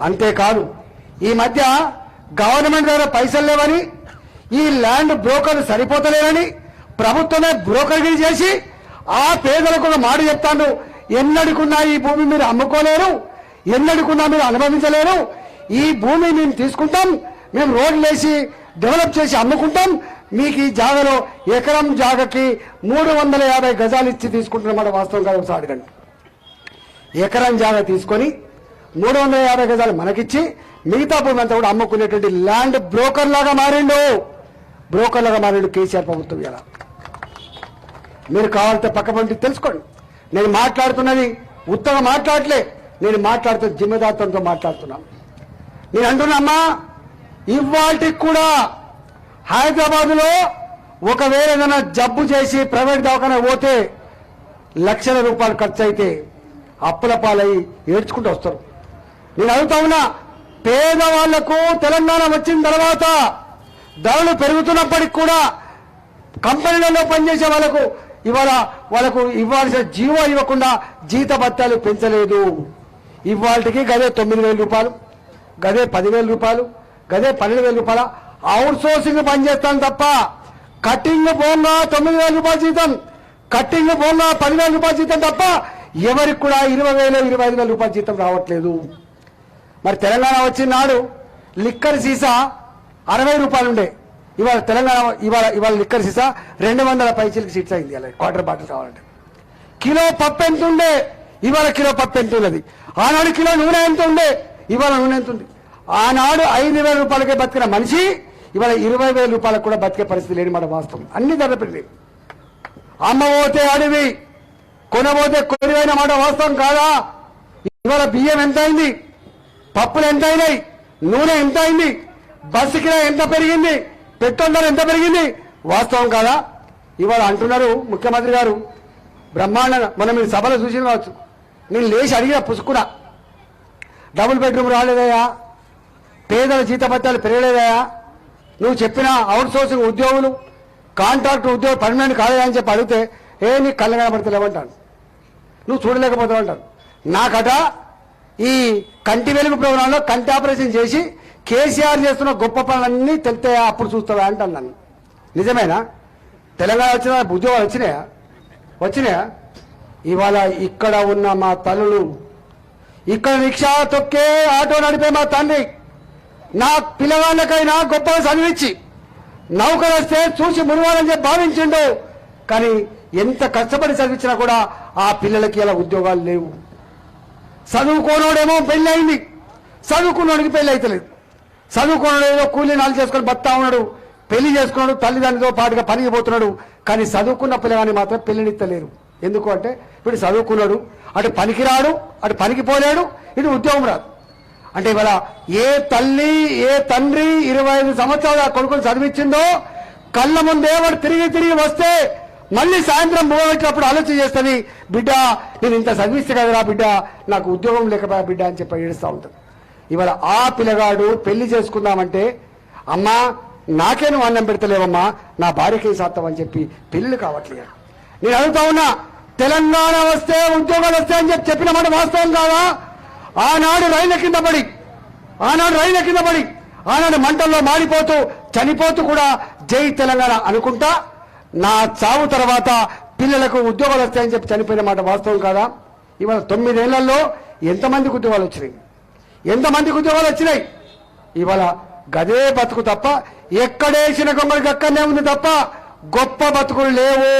అంతేకాదు ఈ మధ్య గవర్నమెంట్ దగ్గర పైసలు లేవని ఈ ల్యాండ్ బ్రోకర్ సరిపోతలేరని ప్రభుత్వమే బ్రోకర్గిరి చేసి ఆ పేదలకు ఒక మాట చెప్తాను ఎన్నడుకున్నా ఈ భూమి మీరు అమ్ముకోలేరు ఎన్నడుకున్నా మీరు అనుభవించలేరు ఈ భూమి మేము తీసుకుంటాం మేము రోడ్లు వేసి డెవలప్ చేసి అమ్ముకుంటాం మీకు ఈ జాగలో ఎకరం జాగకి మూడు వందల యాభై గజాలు ఇచ్చి తీసుకుంటున్నమాట వాస్తవం కాదు ఒకసారి అడగండి. ఎకరం జాగా తీసుకొని మూడు వందల యాభై గజాలు మనకిచ్చి మిగతా భూమి అంతా కూడా అమ్ముకునేటువంటి ల్యాండ్ బ్రోకర్ లాగా మారిండు. బ్రోకర్ లాగా మారిండు కేసీఆర్ ప్రభుత్వం ఇలా మీరు కావాలంటే పక్క పండి తెలుసుకోండి. నేను మాట్లాడుతున్నది ఉత్తగా మాట్లాడలే. నేను మాట్లాడుతున్న జిమ్మదార్థంతో మాట్లాడుతున్నాను నేను అంటున్నామ్మా ఇవాటికి కూడా హైదరాబాద్లో ఒకవేళ ఏదైనా జబ్బు చేసి ప్రైవేట్ దవాఖాన పోతే లక్షల రూపాయలు ఖర్చు అయితే అప్పుల పాలై ఏడ్చుకుంటూ వస్తారు. నేను అడుగుతా ఉన్నా పేదవాళ్ళకు తెలంగాణ వచ్చిన తర్వాత ధరలు పెరుగుతున్నప్పటికి కూడా కంపెనీలలో పనిచేసే వాళ్ళకు ఇవాళ వాళ్ళకు ఇవ్వాల్సిన జీవో ఇవ్వకుండా జీత భత్యాలు పెంచలేదు. ఇవాళకి గదే తొమ్మిది వేల రూపాయలు గదే పదివేల రూపాయలు గదే పన్నెండు వేల రూపాయల అవుట్ సోర్సింగ్ పనిచేస్తాను తప్ప కటింగ్ పోగా తొమ్మిది వేల రూపాయల జీతం కటింగ్ పోగా పదివేల రూపాయల జీతం తప్ప ఎవరికి కూడా ఇరవై వేలు ఇరవై ఐదు వేల రూపాయల జీతం రావట్లేదు. మరి తెలంగాణ వచ్చిన నాడు లిక్కర్ సీసా అరవై రూపాయలు ఉండే. ఇవాళ తెలంగాణ ఇవాళ ఇవాళ లిక్కర్ సీసా రెండు వందల పైచీలకి సీట్స్ అయింది అలా. క్వార్టర్ బాటిల్ కావాలంటే కిలో పప్పు ఎంత ఉండే? ఇవాళ కిలో పప్పు ఎంత ఉన్నది? ఆనాడు కిలో నూనె ఎంత ఉండే? ఇవాళ నూనె ఎంత ఉంది? ఆనాడు ఐదు వేల రూపాయలకే బతికిన మనిషి ఇవాళ ఇరవై వేల రూపాయలకు కూడా బతికే పరిస్థితి లేని మాట వాస్తవం. అన్ని ధరలు పెరిగినాయి. అమ్మ పోతే అడివి కొనబోతే కొనివైన మాట వాస్తవం కాదా? ఇవాళ బియ్యం ఎంత అయింది? పప్పులు ఎంత అయినాయి? నూనె ఎంత అయింది? బస్సు కిరా ఎంత పెరిగింది? పెట్రోల్ ధర ఎంత పెరిగింది? వాస్తవం కాదా? ఇవాళ అంటున్నారు ముఖ్యమంత్రి గారు. బ్రహ్మాండ మనం ఈ సభలో చూసిన కావచ్చు. నేను లేచి అడిగిన పుసుకున్నా డబుల్ బెడ్రూమ్ రాలేదయా పేదల జీతపత్యాలు పెరగలేదయా నువ్వు చెప్పిన అవుట్ సోర్సింగ్ ఉద్యోగులు కాంట్రాక్ట్ ఉద్యోగం పర్మనెంట్ కాలేదా అని చెప్పి అడిగితే ఏ నీకు కళ్ళ కనబడతలేవంటాను నువ్వు చూడలేకపోతావు అంటాను నాకట ఈ కంటి వెలుగు ప్రోగ్రాంలో కంటి ఆపరేషన్ చేసి కేసీఆర్ చేస్తున్న గొప్ప పనులన్నీ తెలితే అప్పుడు చూస్తావా అంటాను నన్ను నిజమేనా? తెలంగాణ వచ్చిన ఉద్యోగాలు వచ్చినాయా? వచ్చినాయా? ఇవాళ ఇక్కడ ఉన్న మా తల్లులు ఇక్కడ రిక్షా తొక్కే ఆటో నడిపే మా తండ్రి నా పిల్లవాళ్ళకైనా గొప్పగా చదివించి నౌకరు వస్తే చూసి మునివాలని చెప్పి భావించిండు. కానీ ఎంత కష్టపడి చదివించినా కూడా ఆ పిల్లలకి ఇలా ఉద్యోగాలు లేవు. చదువుకోనోడేమో పెళ్ళి అయింది చదువుకున్నోడికి పెళ్ళి అవుతలేదు చదువుకున్నాడు ఏదో కూలీ నాలు చేసుకొని బతా ఉన్నాడు. పెళ్ళి చేసుకున్నాడు తల్లిదండ్రులతో పాటుగా పనికి పోతున్నాడు. కానీ చదువుకున్న పిల్లగాని మాత్రం పెళ్ళినిత్తలేరు. ఎందుకు అంటే వీడు చదువుకున్నాడు అటు పనికిరాడు అటు పనికి పోలేడు ఇటు ఉద్యోగం రాదు. అంటే ఇవాళ ఏ తల్లి ఏ తండ్రి ఇరవై ఐదు సంవత్సరాలు ఆ కొడుకుని చదివించిందో కళ్ళ ముందే వాడు తిరిగి తిరిగి వస్తే మళ్ళీ సాయంత్రం పోగొట్టినప్పుడు ఆలోచన చేస్తుంది బిడ్డ నేను ఇంత సర్వీస్ కదరా బిడ్డ నాకు ఉద్యోగం లేకపోయా బిడ్డ అని చెప్పి ఏడుస్తూ ఉంటుంది. ఇవాళ ఆ పిల్లగాడు పెళ్ళి చేసుకుందామంటే అమ్మా నాకే నువ్వు అన్నం పెడతలేవమ్మా నా భార్యకి సాత్తం అని చెప్పి పెళ్ళి కావట్లేదు. నేను అడుగుతా ఉన్నా తెలంగాణ వస్తే ఉద్యోగాలు వస్తాయని చెప్పి చెప్పిన మాట వాస్తవం కాదా? ఆనాడు రైలు కింద పడి ఆనాడు రైలు కింద పడి ఆనాడు మంటల్లో మాడిపోతూ చనిపోతూ కూడా జై తెలంగాణ అనుకుంటా? నా చావు తర్వాత పిల్లలకు ఉద్యోగాలు వస్తాయని చెప్పి చనిపోయిన మాట వాస్తవం కాదా? ఇవాళ తొమ్మిదేళ్ళలో ఎంతమందికి ఉద్యోగాలు వచ్చినాయి? ఎంతమందికి ఉద్యోగాలు వచ్చినాయి? ఇవాళ గదే బతుకు తప్ప ఎక్కడేసిన గొంగళికి అక్కడనే ఉంది తప్ప గొప్ప బతుకులు లేవు.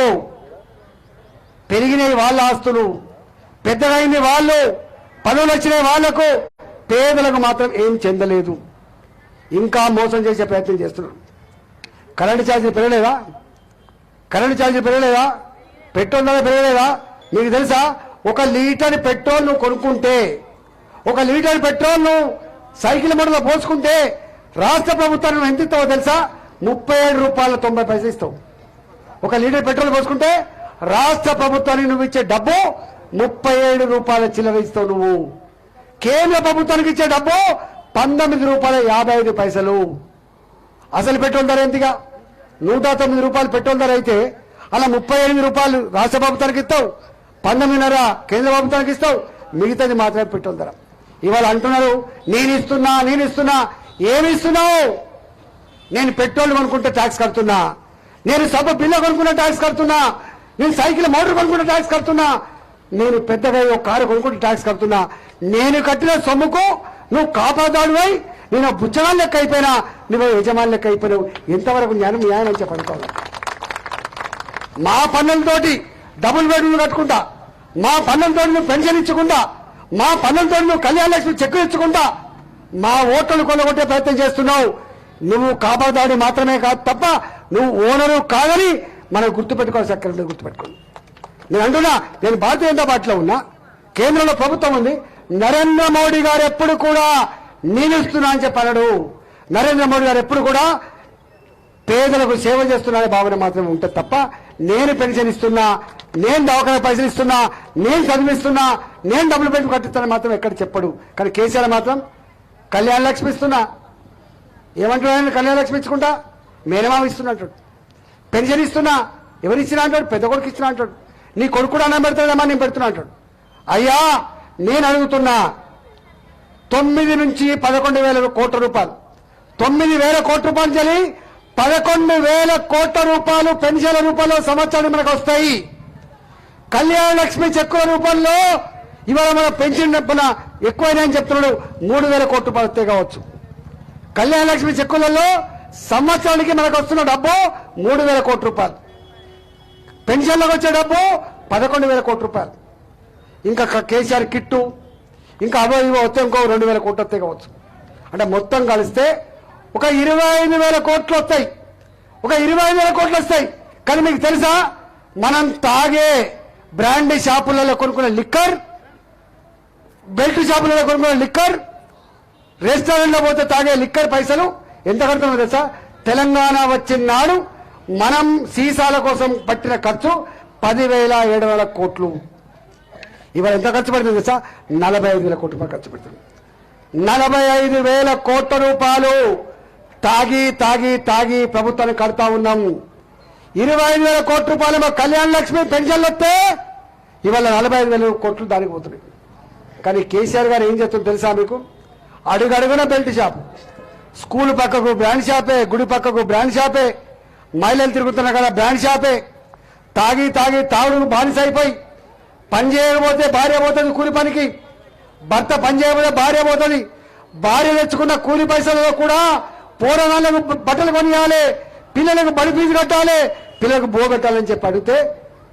పెరిగినాయి వాళ్ళ ఆస్తులు పెద్దగైంది వాళ్ళు పనులు వచ్చినాయి వాళ్ళకు పేదలకు మాత్రం ఏం చెందలేదు. ఇంకా మోసం చేసే ప్రయత్నం చేస్తున్నారు కరెంటు ఛార్జీలు పెరగలేదా? కరెంటు ఛార్జీలు పెరగలేదా? పెట్రోల్ ధర పెరగలేదా? మీకు తెలుసా? ఒక లీటర్ పెట్రోల్ నువ్వు కొనుక్కుంటే ఒక లీటర్ పెట్రోల్ నువ్వు సైకిల్ మోడలో పోసుకుంటే రాష్ట్ర ప్రభుత్వాన్ని నువ్వు ఎంత ఇస్తావో తెలుసా? ముప్పై ఏడు రూపాయల తొంభై పైసలు ఇస్తావు. ఒక లీటర్ పెట్రోల్ పోసుకుంటే రాష్ట్ర ప్రభుత్వానికి నువ్వు ఇచ్చే డబ్బు ముప్పై ఏడు రూపాయల చిల్లర ఇస్తావు నువ్వు. కేంద్ర ప్రభుత్వానికి ఇచ్చే డబ్బు పంతొమ్మిది రూపాయల యాభై ఐదు పైసలు. అసలు పెట్రోల్ ధర ఎంతగా? నూట తొమ్మిది రూపాయలు పెట్రోల్ ధర అయితే అలా ముప్పై ఎనిమిది రూపాయలు రాష్ట్ర ప్రభుత్వానికి ఇస్తావు పంతొమ్మిదిన్నర కేంద్ర ప్రభుత్వానికి ఇస్తావు మిగతాది మాత్రమే పెట్రోల్ ధర. ఇవాళ అంటున్నారు నేను ఇస్తున్నా నేను ఇస్తున్నా ఏమి ఇస్తున్నావు? నేను పెట్రోల్ కొనుక్కుంటే ట్యాక్స్ కడుతున్నా నేను సభ బిల్లు కొనుక్కున్న ట్యాక్స్ కడుతున్నా నేను సైకిల్ మోటార్ కొనుక్కుంటే ట్యాక్స్ కడుతున్నా నేను పెద్దగా ఒక కారు కొనుక్కుంటే ట్యాక్స్ కడుతున్నా నేను కట్టిన సొమ్ముకు నువ్వు కాపాదాడువై నేను బుచ్చగాన్ లెక్క అయిపోయినా నువ్వు యజమాని లెక్క అయిపోయినావు. ఎంతవరకు జ్ఞానం న్యాయం అని చెప్పనుకోవాలి మా పన్నులతోటి డబుల్ బెడ్రూమ్ కట్టుకుంటా మా పన్నులతో నువ్వు పెన్షన్ ఇచ్చుకుంటా మా పన్నులతో నువ్వు కళ్యాణ లక్ష్మి చెక్కులు ఇచ్చుకుంటా మా ఓట్లను కొనగొట్టే ప్రయత్నం చేస్తున్నావు. నువ్వు కాపాదాడి మాత్రమే కాదు తప్ప నువ్వు ఓనరు కాదని మనం గుర్తుపెట్టుకోవాలి చక్కగా గుర్తుపెట్టుకోండి నేను అంటున్నా నేను భారతీయ జనతా పార్టీలో ఉన్నా కేంద్రంలో ప్రభుత్వం ఉంది. నరేంద్ర మోడీ గారు ఎప్పుడు కూడా నేను ఇస్తున్నా అని చెప్పాడు నరేంద్ర మోడీ గారు ఎప్పుడు కూడా పేదలకు సేవ చేస్తున్నానే భావన మాత్రమే ఉంటుంది తప్ప నేను పెన్షన్ ఇస్తున్నా నేను దవాఖాన పైసలు ఇస్తున్నా నేను చదివిస్తున్నా నేను డబ్బులు పెట్టి కట్టిస్తున్నా మాత్రం ఎక్కడ చెప్పడు. కానీ కేసీఆర్ మాత్రం కళ్యాణ లక్ష్మి ఇస్తున్నా. ఏమంటున్నాడు కళ్యాణ లక్ష్మి ఇచ్చుకుంటా? మేనమామ ఇస్తున్నా అంటాడు. పెన్షన్ ఇస్తున్నా. ఎవరు ఇచ్చినా అంటాడు? పెద్ద కొడుకు ఇచ్చినా అంటాడు. నీ కొడుకు కూడా అన్నం పెడతాడమ్మా నేను పెడుతున్నా అంటాడు. అయ్యా నేను అడుగుతున్నా తొమ్మిది నుంచి పదకొండు వేల కోట్ల రూపాయలు. తొమ్మిది వేల కోట్ల రూపాయలు చలి పదకొండు వేల కోట్ల రూపాయలు పెన్షన్ల రూపంలో సంవత్సరానికి మనకు వస్తాయి. కళ్యాణ లక్ష్మి చెక్కుల రూపంలో ఇవాళ మన పెన్షన్ డబ్బున ఎక్కువైనా అని చెప్తున్నాడు. మూడు వేల కోట్ల రూపాయలు వస్తే కావచ్చు. కళ్యాణ లక్ష్మి చెక్కులలో సంవత్సరానికి మనకు వస్తున్న డబ్బు మూడు వేల కోట్ల రూపాయలు. పెన్షన్లకు వచ్చే డబ్బు పదకొండు వేల కోట్ల రూపాయలు. ఇంకా కేసీఆర్ కిట్టు ఇంకా అవో ఇవో వస్తే ఇంకో రెండు వేల కోట్లు వస్తాయి కావచ్చు. అంటే మొత్తం కలిస్తే ఒక ఇరవై ఐదు వేల కోట్లు వస్తాయి. ఒక ఇరవై ఐదు వేల కోట్లు వస్తాయి. కానీ మీకు తెలుసా? మనం తాగే బ్రాండీ షాపులలో కొనుక్కునే లిక్కర్ బెల్ట్ షాపులలో కొనుక్కునే లిక్కర్ రెస్టారెంట్లో పోతే తాగే లిక్కర్ పైసలు ఎంత కడుతున్నాం తెలుసా? తెలంగాణ వచ్చిన నాడు మనం సీసాల కోసం పట్టిన ఖర్చు పదివేల ఏడు వేల కోట్లు. ఇవాళ ఎంత ఖర్చు పెడుతుంది తెలుసా? నలభై ఐదు వేల కోట్ల రూపాయలు ఖర్చు పెడుతుంది. నలభై ఐదు వేల కోట్ల రూపాయలు తాగి తాగి తాగి ప్రభుత్వాన్ని కడతా ఉన్నాం. ఇరవై ఐదు వేల కోట్ల రూపాయలు మా కళ్యాణ లక్ష్మి పెన్షన్లు వస్తే ఇవాళ నలభై ఐదు వేల కోట్లు దానికి పోతున్నాయి. కానీ కేసీఆర్ గారు ఏం చేస్తుందో తెలుసా మీకు? అడుగడుగున బెల్ట్ షాప్. స్కూల్ పక్కకు బ్రాండ్ షాపే గుడి పక్కకు బ్రాండ్ షాపే మహిళలు తిరుగుతున్నా కదా బ్రాండ్ షాపే. తాగి తాగి తాగుడు బానిస అయిపోయి పని చేయకపోతే భార్య పోతుంది కూలి పనికి. భర్త పని చేయకపోతే భార్య పోతుంది. భార్య తెచ్చుకున్న కూలి పైసలలో కూడా పోరగాళ్ళకు బట్టలు కొనియాలి పిల్లలకు బడి ఫీజు కట్టాలి పిల్లలకు బో పెట్టాలని చెప్పి అడిగితే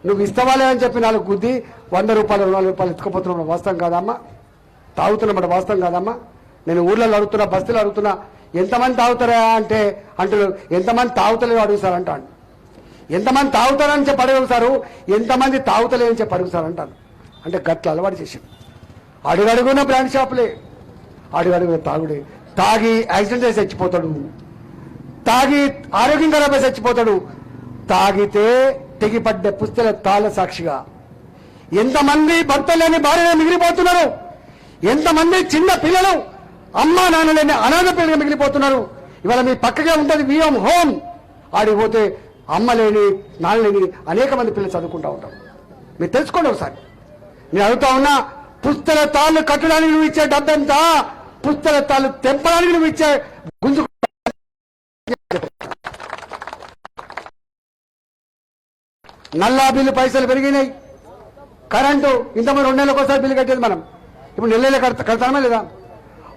నువ్వు ఇస్తావాలే అని చెప్పి నాలుగు గుద్ది వంద రూపాయలు రెండు వందల రూపాయలు ఎత్తుకుపోతున్నావు వాస్తవం కాదమ్మా. తాగుతున్నమాట వాస్తవం కాదమ్మా. నేను ఊర్లలో అడుగుతున్నా బస్తీలో అడుగుతున్నా ఎంతమంది తాగుతారా? అంటే అంటున్నారు ఎంతమంది తాగుతలేవు అడుగుతారంటాను ఎంతమంది తాగుతారని చెప్పి అడుగుతారు ఎంతమంది తాగుతలేదని చెప్పి అడుగుతారు అంటారు అంటే గట్ల అలవాటు చేశాం అడుగడుగున బ్రాండ్ షాపులే. అడుగడుగున తాగుడే. తాగి యాక్సిడెంట్ చేసి చచ్చిపోతాడు. తాగి ఆరోగ్యం ఖరాబ్ చచ్చిపోతాడు. తాగితే తెగిపడ్డ పుస్తల తాళ సాక్షిగా. ఎంతమంది భర్త లేని భార్యలు మిగిలిపోతున్నారు? ఎంతమంది చిన్న పిల్లలు అమ్మా నాన్న లేని అనాథ పిల్లలు మిగిలిపోతున్నారు? ఇవాళ మీ పక్కగా ఉంటుంది విఎం హోమ్ ఆడిపోతే అమ్మ లేని అనేక మంది పిల్లలు చదువుకుంటా ఉంటారు. మీరు తెలుసుకోండి ఒకసారి. నేను అడుగుతా ఉన్నా పుస్తల తాళ్ళు కట్టడానికి నువ్వు ఇచ్చే డబ్బంతా? పుస్తల తాళ్ళు తెంపడానికి నువ్వు ఇచ్చే గుంజు నల్లా బిల్లు పైసలు పెరిగినాయి. కరెంటు ఇంతమంది రెండు నెలల కోసం బిల్లు కట్టేది మనం. ఇప్పుడు నెల కడతా కడతామా లేదా?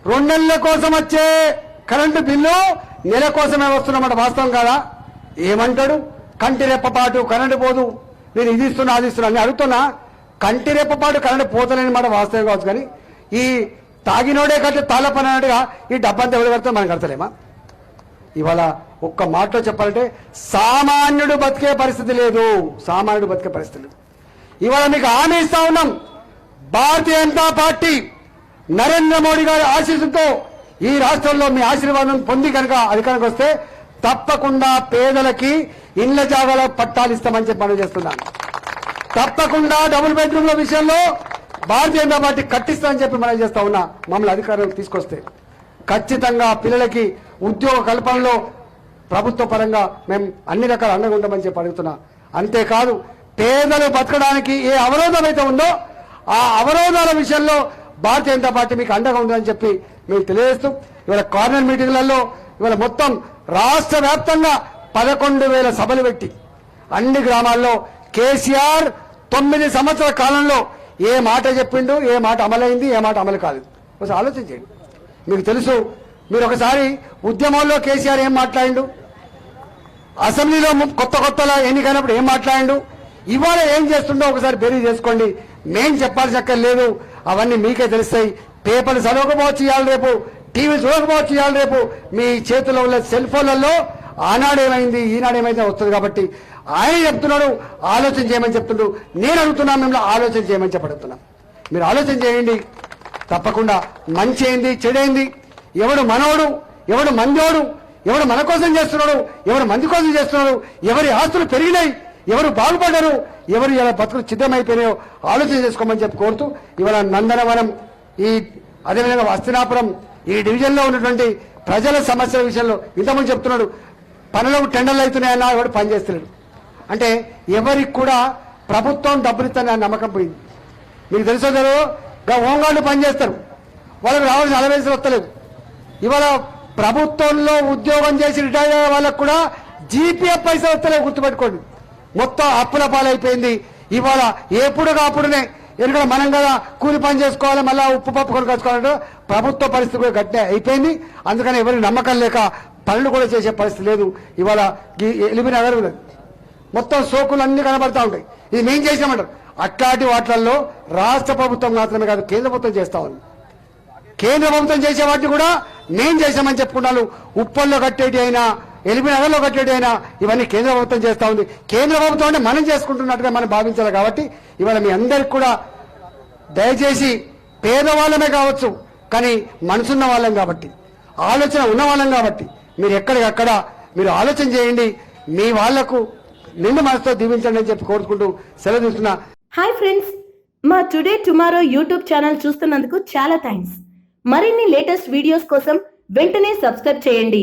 రెండు నెలల కోసం వచ్చే కరెంటు బిల్లు నెల కోసమే వస్తున్నమాట వాస్తవం కాదా? ఏమంటాడు? కంటి రెప్పపాటు కరెంటు పోదు. నేను ఇది ఇస్తున్నా అది ఇస్తున్నా అని అడుగుతున్నా. కంటి రెప్పపాటు కరెంటు పోతలేని మాట వాస్తవం కావచ్చు కానీ ఈ తాగినోడే కట్టి తాళ పని అన్నట్టుగా ఈ డబ్బంతా ఎవరు కడితే మనం కడతలేమా? ఇవాళ ఒక్క మాటలో చెప్పాలంటే సామాన్యుడు బతికే పరిస్థితి లేదు. సామాన్యుడు బతికే పరిస్థితి లేదు. ఇవాళ మీకు హామీ ఇస్తా ఉన్నాం. భారతీయ జనతా పార్టీ నరేంద్ర మోడీ గారి ఆశీస్సుతో ఈ రాష్ట్రంలో మీ ఆశీర్వాదం పొంది కనుక అధికారానికి వస్తే తప్పకుండా పేదలకి ఇండ్ల జాగాల పట్టాలు ఇస్తామని చెప్పి మనం చేస్తున్నాను. తప్పకుండా డబుల్ బెడ్రూమ్ల విషయంలో భారతీయ జనతా పార్టీ కట్టిస్తామని చెప్పి మనం చేస్తా ఉన్నా. మమ్మల్ని అధికారంలోకి తీసుకొస్తే ఖచ్చితంగా పిల్లలకి ఉద్యోగ కల్పనలో ప్రభుత్వ పరంగా మేము అన్ని రకాల అండగా ఉంటామని చెప్పి అడుగుతున్నా. అంతేకాదు పేదలు బతకడానికి ఏ అవరోధం అయితే ఉందో ఆ అవరోధాల విషయంలో భారతీయ జనతా పార్టీ మీకు అండగా ఉందని చెప్పి మేము తెలియజేస్తూ ఇవాళ కార్నర్ మీటింగ్లలో ఇవాళ మొత్తం రాష్ట్ర వ్యాప్తంగా పదకొండు వేల సభలు పెట్టి అన్ని గ్రామాల్లో కేసీఆర్ తొమ్మిది సంవత్సరాల కాలంలో ఏ మాట చెప్పిండు ఏ మాట అమలైంది ఏ మాట అమలు కాలేదు. ఒకసారి ఆలోచించండి మీకు తెలుసు మీరు ఒకసారి ఉద్యమంలో కేసీఆర్ ఏం మాట్లాడిండు? అసెంబ్లీలో కొత్త కొత్తలా ఎన్నికైనప్పుడు ఏం మాట్లాడిండు? ఇవాళ ఏం చేస్తుండో ఒకసారి బెరీ చేసుకోండి. మేం చెప్పాల్సి అక్కడ లేదు. అవన్నీ మీకే తెలుస్తాయి. పేపర్లు చదవకపోవచ్చు ఇవాళ రేపు. టీవీ చూడకపోవచ్చు ఇవాళ రేపు. మీ చేతిలో ఉన్న సెల్ ఫోన్లలో ఆనాడేమైంది ఈనాడేమైంది వస్తుంది కాబట్టి ఆయన చెప్తున్నాడు ఆలోచన చేయమని చెప్తుండ్రు నేను అడుగుతున్నా మిమ్మల్ని ఆలోచన చేయమని చెప్పడుతున్నా మీరు ఆలోచన చేయండి. తప్పకుండా మంచి ఏంది చెడేంది ఎవడు మనవడు ఎవడు మందోడు ఎవడు మన కోసం చేస్తున్నాడు ఎవడు మంది కోసం చేస్తున్నాడు ఎవరి ఆస్తులు పెరిగినాయి ఎవరు బాగుపడ్డారు ఎవరు ఇలా బతుకులు చిద్దమైపోయినాయో ఆలోచన చేసుకోమని చెప్పి కోరుతూ ఇవాళ నందనవనం ఈ అదేవిధంగా హస్తినాపురం ఈ డివిజన్లో ఉన్నటువంటి ప్రజల సమస్యల విషయంలో ఇంతకుముందు చెప్తున్నాడు పనులకు టెండర్లు అవుతున్నాయన్నా ఎవడు పనిచేస్తున్నాడు అంటే ఎవరికి కూడా ప్రభుత్వం డబ్బులు నమ్మకం పోయింది. మీకు తెలుసో తెలియదో గా హోంగార్డులు పనిచేస్తారు. వాళ్ళకి రావాల్సిన అలవేసి వస్తలేదు ఇవాళ ప్రభుత్వంలో ఉద్యోగం చేసి రిటైర్ అయ్యే వాళ్ళకు కూడా జీపీఎఫ్ పైసలు వస్తలేవు గుర్తుపెట్టుకోండి. మొత్తం అప్పుల పాలైపోయింది. ఇవాళ ఎప్పుడు కాపుడునే ఎందుకంటే మనం కదా కూలి పని చేసుకోవాలి మళ్ళీ ఉప్పు పప్పు కొనుకొచ్చుకోవాలంటే ప్రభుత్వ పరిస్థితి కూడా గట్టే అయిపోయింది. అందుకని ఎవరి నమ్మకం లేక పనులు కూడా చేసే పరిస్థితి లేదు. ఇవాళ ఎలిమి నగర్ మొత్తం సోకులు అన్ని కనబడతా ఉంటాయి. ఇది మేం చేసామంటారు అట్లాంటి వాటిల్లో రాష్ట్ర ప్రభుత్వం మాత్రమే కాదు కేంద్ర ప్రభుత్వం చేస్తా ఉంది. కేంద్ర ప్రభుత్వం చేసే వాటిని కూడా మేం చేశామని చెప్పుకున్నాను ఉప్పల్లో కట్టేటి అయినా ఎలిమి నగర్లో కట్టేటి అయినా ఇవన్నీ కేంద్ర ప్రభుత్వం చేస్తా ఉంది. కేంద్ర ప్రభుత్వం అంటే మనం చేసుకుంటున్నట్టుగా మనం భావించాలి కాబట్టి ఇవాళ మీ అందరికి కూడా దయచేసి పేదవాళ్ళమే కావచ్చు కానీ మనసున్న వాళ్ళం కాబట్టి ఆలోచన ఉన్న వాళ్ళం కాబట్టి మీరు ఎక్కడికక్కడ మీరు ఆలోచన చేయండి. మీ వాళ్ళకు నిండు మనసుతో దీవించండి అని చెప్పి కోరుకుంటూ సెలవు తీసుకున్నా. హాయ్ ఫ్రెండ్స్ మా టుడే టుమారో యూట్యూబ్ ఛానల్ చూస్తున్నందుకు చాలా థ్యాంక్స్ మరిన్ని లేటెస్ట్ వీడియోస్ కోసం వెంటనే సబ్స్క్రైబ్ చేయండి.